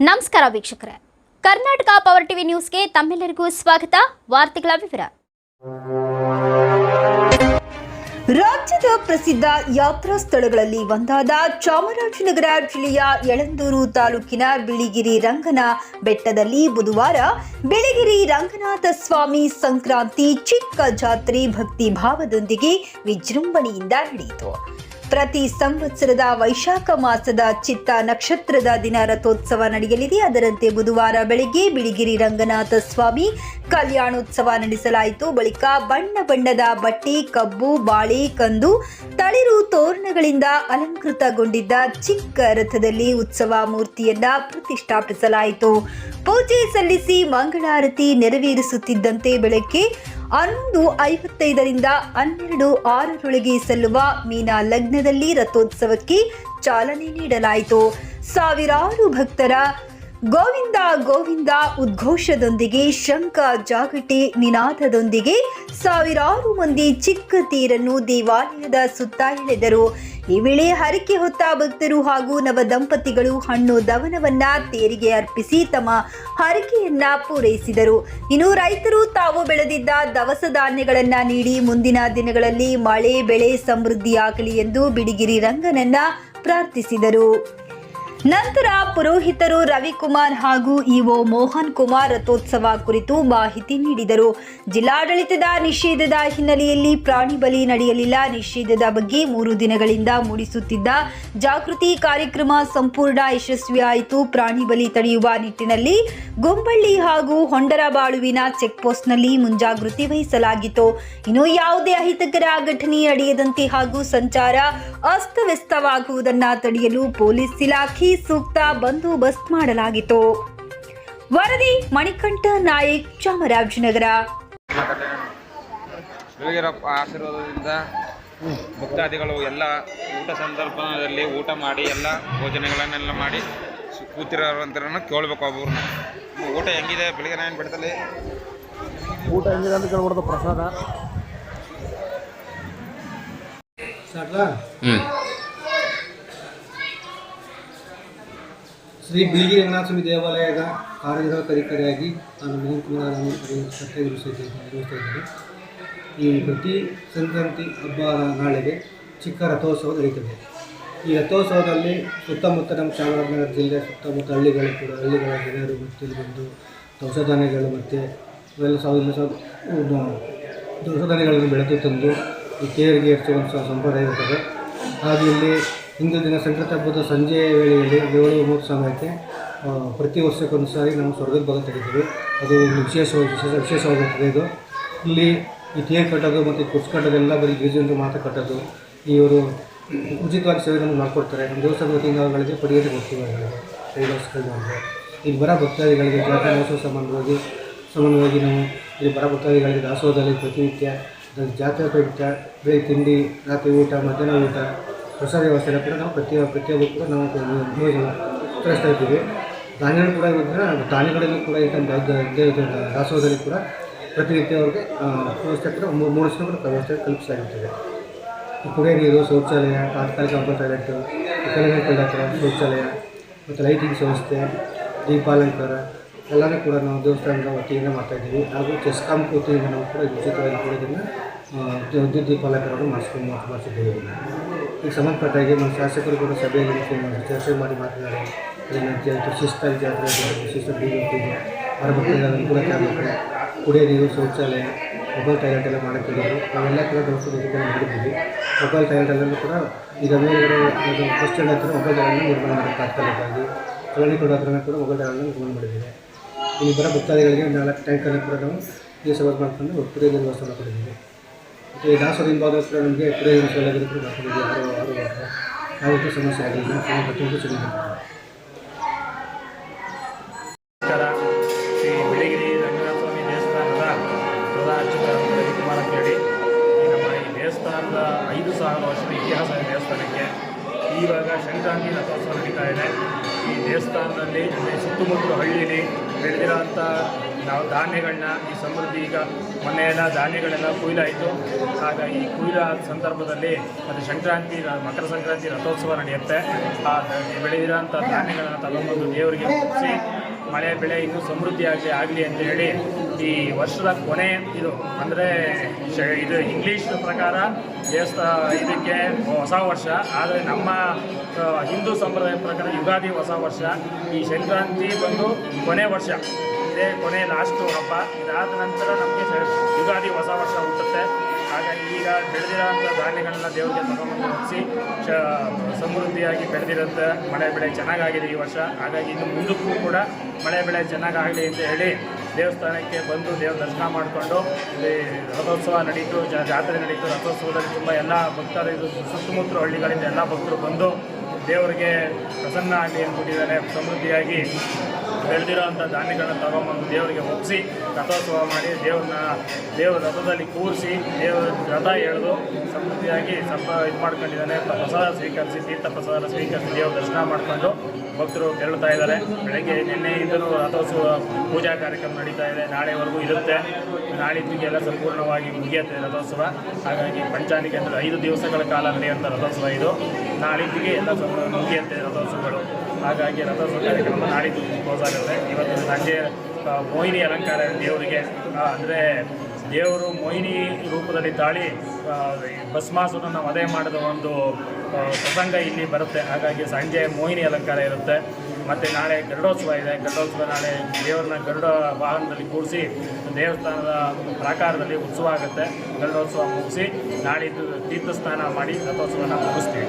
ನಮಸ್ಕಾರ ವೀಕ್ಷಕರೇ. Karnataka power TV ನ್ಯೂಸ್ಗೆ ತಮ್ಮೆಲ್ಲರಿಗೂ ಸ್ವಾಗತ. ವಾರ್ತೆಗಳ ವಿವರ. ರಾಜ್ಯದ ಪ್ರಸಿದ್ಧ ಯಾತ್ರಾ ಸ್ಥಳಗಳಲ್ಲಿ ಒಂದಾದ ಚಾಮರಾಜನಗರ ಜಿಲ್ಲೆಯ ಯಳಂದೂರು ತಾಲೂಕಿನ ಬಿಳಿಗಿರಿ ರಂಗನ ಬೆಟ್ಟದಲ್ಲಿ ಬುಧವಾರ ಬಿಳಿಗಿರಿ ರಂಗನಾಥ ಸ್ವಾಮಿ ಸಂಕ್ರಾಂತಿ ಚಿಕ್ಕ ಜಾತ್ರೆ ಭಕ್ತಿ ಭಾವದೊಂದಿಗೆ ವಿಜೃಂಭಣೆಯಿಂದ ನಡೆಯಿತು. ಪ್ರತಿ ಸಂವತ್ಸರದ ವೈಶಾಖ ಮಾಸದ ಚಿತ್ತ ನಕ್ಷತ್ರದ ದಿನ ರಥೋತ್ಸವ ನಡೆಯಲಿದೆ. ಅದರಂತೆ ಬುಧವಾರ ಬೆಳಗ್ಗೆ ಬಿಳಿಗಿರಿ ರಂಗನಾಥ ಸ್ವಾಮಿ ಕಲ್ಯಾಣೋತ್ಸವ ನಡೆಸಲಾಯಿತು. ಬಳಿಕ ಬಣ್ಣ ಬಣ್ಣದ ಬಟ್ಟೆ, ಕಬ್ಬು, ಬಾಳೆ, ಕಂದು, ತಳಿರು ತೋರಣಗಳಿಂದ ಅಲಂಕೃತಗೊಂಡಿದ್ದ ಚಿಕ್ಕ ರಥದಲ್ಲಿ ಉತ್ಸವ ಮೂರ್ತಿಯನ್ನ ಪ್ರತಿಷ್ಠಾಪಿಸಲಾಯಿತು. ಪೂಜೆ ಸಲ್ಲಿಸಿ ಮಂಗಳಾರತಿ ನೆರವೇರಿಸುತ್ತಿದ್ದಂತೆ ಬೆಳಗ್ಗೆ ಹನ್ನೊಂದು ಐವತ್ತೈದರಿಂದ ಹನ್ನೆರಡು ಆರರೊಳಗೆ ಸಲ್ಲುವ ಮೀನಾ ಲಗ್ನದಲ್ಲಿ ರಥೋತ್ಸವಕ್ಕೆ ಚಾಲನೆ ನೀಡಲಾಯಿತು. ಸಾವಿರಾರು ಭಕ್ತರ ಗೋವಿಂದ ಗೋವಿಂದ ಉದ್ಘೋಷದೊಂದಿಗೆ ಶಂಖ ಜಾಗಟೆ ನಿನಾದದೊಂದಿಗೆ ಸಾವಿರಾರು ಮಂದಿ ಚಿಕ್ಕ ತೀರನ್ನು ದೇವಾಲಯದ ಸುತ್ತ ಎಳೆದರು. ಈ ವೇಳೆ ಹರಕೆ ಹೊತ್ತ ಭಕ್ತರು ಹಾಗೂ ನವ ದಂಪತಿಗಳು ಹಣ್ಣು ದವನವನ್ನ ತೇರಿಗೆ ಅರ್ಪಿಸಿ ತಮ್ಮ ಹರಕೆಯನ್ನ ಪೂರೈಸಿದರು. ಇನ್ನು ರೈತರು ತಾವು ಬೆಳೆದಿದ್ದ ದವಸ ಧಾನ್ಯಗಳನ್ನ ನೀಡಿ ಮುಂದಿನ ದಿನಗಳಲ್ಲಿ ಮಳೆ, ಬೆಳೆ ಸಮೃದ್ಧಿಯಾಗಲಿ ಎಂದು ಬಿಡಿಗಿರಿ ರಂಗನನ್ನ ಪ್ರಾರ್ಥಿಸಿದರು. ನಂತರ ಪುರೋಹಿತರು ರವಿಕುಮಾರ್ ಹಾಗೂ ಇಒ ಮೋಹನ್ ಕುಮಾರ್ ರಥೋತ್ಸವ ಕುರಿತು ಮಾಹಿತಿ ನೀಡಿದರು. ಜಿಲ್ಲಾಡಳಿತದ ನಿಷೇಧದ ಹಿನ್ನೆಲೆಯಲ್ಲಿ ಪ್ರಾಣಿ ಬಲಿ ನಡೆಯಲಿಲ್ಲ. ನಿಷೇಧದ ಬಗ್ಗೆ ಮೂರು ದಿನಗಳಿಂದ ಮೂಡಿಸುತ್ತಿದ್ದ ಜಾಗೃತಿ ಕಾರ್ಯಕ್ರಮ ಸಂಪೂರ್ಣ ಯಶಸ್ವಿಯಾಯಿತು ಪ್ರಾಣಿ ಬಲಿ ತಡೆಯುವ ನಿಟ್ಟಿನಲ್ಲಿ ಗುಂಬಳ್ಳಿ ಹಾಗೂ ಹೊಂಡರಬಾಳುವಿನ ಚೆಕ್ಪೋಸ್ಟ್ನಲ್ಲಿ ಮುಂಜಾಗೃತಿ ವಹಿಸಲಾಗಿತ್ತು. ಇನ್ನು ಯಾವುದೇ ಅಹಿತಕರ ಘಟನೆ ನಡೆಯದಂತೆ ಹಾಗೂ ಸಂಚಾರ ಅಸ್ತವ್ಯಸ್ತವಾಗುವುದನ್ನು ತಡೆಯಲು ಪೊಲೀಸ್ ಇಲಾಖೆ ಸೂಕ್ತ ಬಂದೋಬಸ್ತ್ ಮಾಡಲಾಗಿತ್ತು. ವರದಿ ಮಣಿಕಂಠ ನಾಯಕ್ ಚಾಮರಾಜನಗರ. ಬೆಳಗಿರಪ್ಪ ಆಶೀರ್ವಾದದಿಂದ ಭಕ್ತಾದಿಗಳು ಎಲ್ಲ ಊಟ ಸಂದರ್ಭದಲ್ಲಿ ಊಟ ಮಾಡಿ ಎಲ್ಲ ಭೋಜನಗಳನ್ನೆಲ್ಲ ಮಾಡಿ ಕೂತಿರೋರಂತರನ್ನು ಕೇಳಬೇಕು ಒಬ್ಬರನ್ನ ಊಟ ಹೆಂಗಿದೆ? ಬೆಳಿಗ್ಗೆ ನಾನು ಬಿಡ್ತಲ್ಲಿ? ಊಟ ಹೆಂಗಿದೆ ಅಂತ ಕೇಳ್ಬಾರ್ದು ಪ್ರಸಾದ. ಶ್ರೀ ಬಿ ಜಿ ಸ್ವಾಮಿ ದೇವಾಲಯದ ಕಾರ್ಯನಿರ್ವಾಹಕ ಅಧಿಕಾರಿಯಾಗಿ ನಾನು ಮೋಹನ್ ಕುಮಾರ್ ನಾನು ಕರ್ತವ್ಯ ನಿರ್ವಹಿಸ್ತಾ ನಿರ್ವಹಿಸ್ತಾ ಇದ್ದೇನೆ. ಈ ಪ್ರತಿ ಸಂಕ್ರಾಂತಿ ಹಬ್ಬದ ನಾಳೆಗೆ ಚಿಕ್ಕ ರಥೋತ್ಸವ ನಡೆಯುತ್ತದೆ ಈ ರಥೋತ್ಸವದಲ್ಲಿ ಸುತ್ತಮುತ್ತ ನಮ್ಮ ಚಾಮರಾಜನಗರ ಜಿಲ್ಲೆ ಸುತ್ತಮುತ್ತ ಹಳ್ಳಿಗಳು ಕೂಡ, ಹಳ್ಳಿಗಳ ಜನರು ಮತ್ತು ಇಲ್ಲಿ ಬಂದು ದವಸ ಧಾನ್ಯಗಳು ಮತ್ತು ಇವೆಲ್ಲ ಸಾವಿರ ಸಹ ದವಸ ಧಾನ್ಯಗಳನ್ನು ಬೆಳೆದು ತಂದು ಈ ತೇರಿಗೆ ಸಂಪ್ರದಾಯ ಇರ್ತದೆ. ಹಾಗೆ ಇಲ್ಲಿ ಹಿಂದೂ ದಿನ ಸಂಕ್ರಾಂತಿ ಹಬ್ಬದ ಸಂಜೆ ವೇಳೆಯಲ್ಲಿ ಏಳು ಮೂವತ್ತು ಸಮಯಕ್ಕೆ ಪ್ರತಿ ವರ್ಷಕ್ಕೊಂದು ಸಾರಿ ನಾವು ಸ್ವರ್ಗದ ಭಾಗ ತೆಗಿತೀವಿ. ಅದು ವಿಶೇಷವಾಗಿ ವಿಶೇಷ ವಿಶೇಷವಾಗಿರ್ತದೆ ಇದು. ಇಲ್ಲಿ ಈ ತೇರು ಕಟ್ಟೋದು ಮತ್ತು ಕುರ್ಚು ಕಟ್ಟೋದೆಲ್ಲ ಬರೀ ಗಿರಿಜನರು ಮಾತ್ರ ಕಟ್ಟೋದು. ಇವರು ಉಚಿತವಾಗಿ ಸೇವೆಯನ್ನು ಮಾಡಿಕೊಡ್ತಾರೆ. ನಮ್ಮ ದೇವಸ್ಥಾನದ ತಿಂಗಳಿಗೆ ಪಡಿಯೋದಕ್ಕೆ ಹೋಗ್ತೀವಿ ಕೈಲಾಸಗಳು ಅಂದರೆ ಇಲ್ಲಿ ಬರೋ ಭಕ್ತಾದಿಗಳಿಗೆ ಜಾತ್ರಾ ಮಹೋತ್ಸವ ಸಂಬಂಧವಾಗಿ ಸಂಬಂಧವಾಗಿ ನಾವು ಇಲ್ಲಿ ಬರ ಭಕ್ತಾದಿಗಳಿಗೆ ದಾಸೋಹದಲ್ಲಿ ಪ್ರತಿನಿತ್ಯ ಜಾತ್ರೆ ಪ್ರಯುಕ್ತ ಬೆಳಿಗ್ಗೆ ತಿಂಡಿ, ರಾತ್ರಿ ಊಟ, ಮಧ್ಯಾಹ್ನ ಊಟ ಪ್ರಸಾದ ವ್ಯವಸ್ಥೆ ಕೂಡ ನಾವು ಪ್ರತಿ ಪ್ರತಿಯೊಬ್ಬರು ಕೂಡ ನಾವು ತರಿಸ್ತಾ ಇದ್ದೀವಿ. ಧಾನ್ಯಗಳು ಕೂಡ ಇರೋದ್ರಿಂದ ಧಾನ್ಯಗಳಲ್ಲೂ ಕೂಡ ದಾಸೋಹದಲ್ಲಿ ಕೂಡ ಪ್ರತಿನಿತ್ಯ ಅವ್ರಿಗೆ ವ್ಯವಸ್ಥೆ ಕೂಡ ದಿನ ಕೂಡ ವ್ಯವಸ್ಥೆ ಕಲ್ಪಿಸ್ತಾ ಇರ್ತದೆ ಕುಡಿಯೋ ನೀರು, ಶೌಚಾಲಯ, ತಾತ್ಕಾಲಿಕ ಹಬ್ಬ ಟಾಯ್ಲೆಟ್ ಹತ್ರ ಶೌಚಾಲಯ ಮತ್ತು ಲೈಟಿಂಗ್ ವ್ಯವಸ್ಥೆ, ದೀಪಾಲಂಕಾರ ಎಲ್ಲನೂ ಕೂಡ ನಾವು ದೇವಸ್ಥಾನದ ವತಿಯಿಂದ ಮಾಡ್ತಾಯಿದ್ದೀವಿ ಹಾಗೂ ಚೆಸ್ಕಾಂ ಕೂತಿಯಿಂದ ನಾವು ಕೂಡ ಉಚಿತವಾಗಿ ಕೂಡ ಇದನ್ನು ವಿದ್ಯುತ್ ದೀಪಾಲಂಕಾರವನ್ನು ಮಾಡಿಸ್ಕೊಂಡು ಮಾಡಿಸಿದ್ದೇವೆ ಈಗ ಸಂಬಂಧಪಟ್ಟ ಹಾಗೆ ನಮ್ಮ ಶಾಸಕರು ಕೂಡ ಸಭೆಯಲ್ಲಿ ಚರ್ಚೆ ಮಾಡಿ ಮಾತನಾಡಿ ಜ- ಶಿಸ್ತಾಗಿ ಜಾತ್ರೆ ಶಿಸ್ತು ಅವರ ಹೊರಬರ್ತದೆ ಅನುಕೂಲ ಆಗಬೇಕು ಕುಡಿಯೋ ನೀರು, ಶೌಚಾಲಯ ಮೊಬೈಲ್ ಟಾಯ್ಲೆಟ್ ಎಲ್ಲ ಮಾಡೋಕ್ಕಿದ್ದೀವಿ ನಾವೆಲ್ಲ ಕೂಡ ದೋಸ್ತರಿಗೆ ಮಾಡಿದ್ದೀವಿ. ಮೊಬೈಲ್ ಟಾಯ್ಲೆಟಲ್ಲೂ ಕೂಡ ಈಗ ಮೇಲ್ಗಡೆ ಬಸ್ ಸ್ಟ್ಯಾಂಡ್ ಹತ್ರ ಮೊಬೈಲ್ ಟಾಯ್ಲೆಟ್ ನಿರ್ಮಾಣ ಮಾಡೋಕ್ಕೆ ತಾತ್ಕಾಲಿಕವಾಗಿ ಕಳನಿಕೋಡ ಹತ್ರನೂ ಕೂಡ ಮೊಬೈಲ್ ಟಾಯ್ಲೆಟ್ ನಿರ್ಮಾಣ ಮಾಡಿದ್ದೀವಿ. ಇಲ್ಲಿ ಬರೋ ಭಕ್ತಾದಿಗಳಿಗೆ ನಾಲ್ಕು ಟ್ಯಾಂಕನ್ನು ಕೂಡ ನಾವು ಈ ಸವಾಲು ಮಾಡ್ಕೊಂಡು ಕುಡಿಯೋ ನೀರು ವ್ಯವಸ್ಥೆ ಮಾಡಿದ್ದೀವಿ ಮತ್ತು ಹೋದ ಕೂಡ ನಮಗೆ ನೀರು ಸೌಲಭ್ಯ ದಾಸರಿಗೆ ವಾರ ಸಮಸ್ಯೆ ಆಗಲಿಲ್ಲ ಪ್ರತಿಯೊಂದು ಚೆನ್ನಾಗಿ ನಮಸ್ಕಾರ. ಶ್ರೀ ರಂಗನಾಥ ಸ್ವಾಮಿ ದೇವಸ್ಥಾನದ ನಮ್ಮ ವರ್ಷದ ಇತಿಹಾಸ ದೇವಸ್ಥಾನಕ್ಕೆ. ಸಂಕ್ರಾಂತಿ ನಡೀತಾ ಇದೆ. ಈ ದೇವಸ್ಥಾನದಲ್ಲಿ ಸುತ್ತಮುತ್ತಲು ಹಳ್ಳಿಯಲ್ಲಿ ಬೆಳೆದಿರೋ ಬೆಳೆದಿರೋಂಥ ನಾವು ಧಾನ್ಯಗಳನ್ನ ಈ ಸಮೃದ್ಧಿ ಈಗ ಮೊನ್ನೆ ಎಲ್ಲ ಧಾನ್ಯಗಳೆಲ್ಲ ಕೊಯ್ಲಾಯಿತು. ಆಗ ಈ ಕೊಯ್ಲ ಸಂದರ್ಭದಲ್ಲಿ ಅದು ಸಂಕ್ರಾಂತಿ, ಮಕರ ಸಂಕ್ರಾಂತಿ ರಥೋತ್ಸವ ನಡೆಯುತ್ತೆ. ಆ ಬೆಳೆದಿರೋಂಥ ಧಾನ್ಯಗಳನ್ನು ತಗೊಂಬಂದು ದೇವರಿಗೆ ಮುಗಿಸಿ ಮಳೆ ಬೆಳೆ ಇನ್ನೂ ಸಮೃದ್ಧಿಯಾಗಿ ಆಗಲಿ ಅಂತ ಹೇಳಿ ಈ ವರ್ಷದ ಕೊನೆ ಇದು ಅಂದರೆ ಇದು ಇಂಗ್ಲೀಷ್ ಪ್ರಕಾರ ದೇವಸ್ಥಾನ ಇದಕ್ಕೆ ಹೊಸ ವರ್ಷ. ಆದರೆ ನಮ್ಮ ಹಿಂದೂ ಸಂಪ್ರದಾಯ ಪ್ರಕಾರ ಯುಗಾದಿ ಹೊಸ ವರ್ಷ. ಈ ಸಂಕ್ರಾಂತಿ ಬಂದು ಕೊನೆ ವರ್ಷ. ಇದೇ ಕೊನೆ ಲಾಸ್ಟು ಹಬ್ಬ. ಇದಾದ ನಂತರ ನಮಗೆ ಯುಗಾದಿ ಹೊಸ ವರ್ಷ ಹುಟ್ಟುತ್ತೆ. ಹಾಗಾಗಿ ಈಗ ಬೆಳೆದಿರೋಂಥ ಧಾನ್ಯಗಳನ್ನ ದೇವರಿಗೆ ತಗೊಂಡು ಚ ಸಮೃದ್ಧಿಯಾಗಿ ಬೆಳೆದಿರುತ್ತೆ. ಮಳೆ ಬೆಳೆ ಚೆನ್ನಾಗಾಗಿದೆ ಈ ವರ್ಷ. ಹಾಗಾಗಿ ಇನ್ನು ಮುಂದಕ್ಕೂ ಕೂಡ ಮಳೆ ಬೆಳೆ ಚೆನ್ನಾಗಾಗಲಿ ಅಂತ ಹೇಳಿ ದೇವಸ್ಥಾನಕ್ಕೆ ಬಂದು ದೇವ್ರ ದರ್ಶನ ಮಾಡಿಕೊಂಡು ಇಲ್ಲಿ ರಥೋತ್ಸವ ನಡೀತು. ಜಾತ್ರೆ ನಡೀತು. ರಥೋತ್ಸವದಲ್ಲಿ ತುಂಬ ಎಲ್ಲ ಭಕ್ತರು ಇದು ಸುತ್ತಮುತ್ತಲ ಹಳ್ಳಿಗಳಿಂದ ಎಲ್ಲ ಭಕ್ತರು ಬಂದು ದೇವರಿಗೆ ಪ್ರಸನ್ನ ಆಗಲಿ ಅಂದ್ಬಿಟ್ಟಿದ್ದಾರೆ. ಸಮೃದ್ಧಿಯಾಗಿ ಬೆಳೆದಿರೋಂಥ ಧಾನ್ಯಗಳನ್ನ ತಗೊಂಬಂದು ದೇವರಿಗೆ ಒಪ್ಪಿಸಿ ರಥೋತ್ಸವ ಮಾಡಿ ದೇವ್ರನ್ನ, ದೇವ್ರ ರಥದಲ್ಲಿ ಕೂರಿಸಿ, ದೇವರ ರಥ ಎಳೆದು ಸಮೃದ್ಧಿಯಾಗಿ ಸ್ವಲ್ಪ ಇದು ಮಾಡ್ಕೊಂಡಿದ್ದಾನೆ. ಪ್ರಸಾದ ಸ್ವೀಕರಿಸಿ ತೀರ್ಥ ಪ್ರಸಾದ ಸ್ವೀಕರಿಸಿ ದೇವ್ರ ದರ್ಶನ ಮಾಡಿಕೊಂಡು ಭಕ್ತರು ತೆರಳುತ್ತಾ ಇದ್ದಾರೆ. ಬೆಳಗ್ಗೆ ನಿನ್ನೆಯಿಂದಲೂ ರಥೋತ್ಸವ ಪೂಜಾ ಕಾರ್ಯಕ್ರಮ ನಡೀತಾ ಇದೆ. ನಾಳೆವರೆಗೂ ಇರುತ್ತೆ. ನಾಳಿದ್ದಿಗೆ ಎಲ್ಲ ಸಂಪೂರ್ಣವಾಗಿ ಮುಗಿಯುತ್ತೆ ರಥೋತ್ಸವ. ಹಾಗಾಗಿ ಪಂಚಾನಿಕೆ ಅಂದರೆ ಐದು ದಿವಸಗಳ ಕಾಲ ನಡೆಯುವಂಥ ರಥೋತ್ಸವ ಇದು. ನಾಳಿದ್ದಿಗೆ ಎಲ್ಲ ಮುಗಿಯುತ್ತೆ ರಥೋತ್ಸವಗಳು. ಹಾಗಾಗಿ ರಥೋತ್ಸವ ಕಾರ್ಯಕ್ರಮ ನಾಳಿದ್ದು ಕ್ಲೋಸ್ ಆಗುತ್ತೆ ಇವತ್ತು ಸಂಜೆ ಮೋಹಿನಿ ಅಲಂಕಾರ ದೇವರಿಗೆ ಅಂದರೆ ದೇವರು ಮೋಹಿನಿ ರೂಪದಲ್ಲಿ ತಾಳಿ ಭಸ್ಮಾಸುರನ ವಧೆ ಮಾಡಿದ ಒಂದು ಪ್ರಸಂಗ ಇಲ್ಲಿ ಬರುತ್ತೆ. ಹಾಗಾಗಿ ಸಂಜೆ ಮೋಹಿನಿ ಅಲಂಕಾರ ಇರುತ್ತೆ. ಮತ್ತು ನಾಳೆ ಗರುಡೋತ್ಸವ ಇದೆ. ಗರುಡೋತ್ಸವ ನಾಳೆ ದೇವರನ್ನ ಗರುಡ ವಾಹನದಲ್ಲಿ ಕೂರಿಸಿ, ದೇವಸ್ಥಾನದ ಪ್ರಾಕಾರದಲ್ಲಿ ಉತ್ಸವ ಆಗುತ್ತೆ. ಗರುಡೋತ್ಸವ ಮುಗಿಸಿ, ನಾಳಿದ್ದು ತೀರ್ಥಸ್ನಾನ ಮಾಡಿ ರಥೋತ್ಸವನ ಮುಗಿಸ್ತೀವಿ.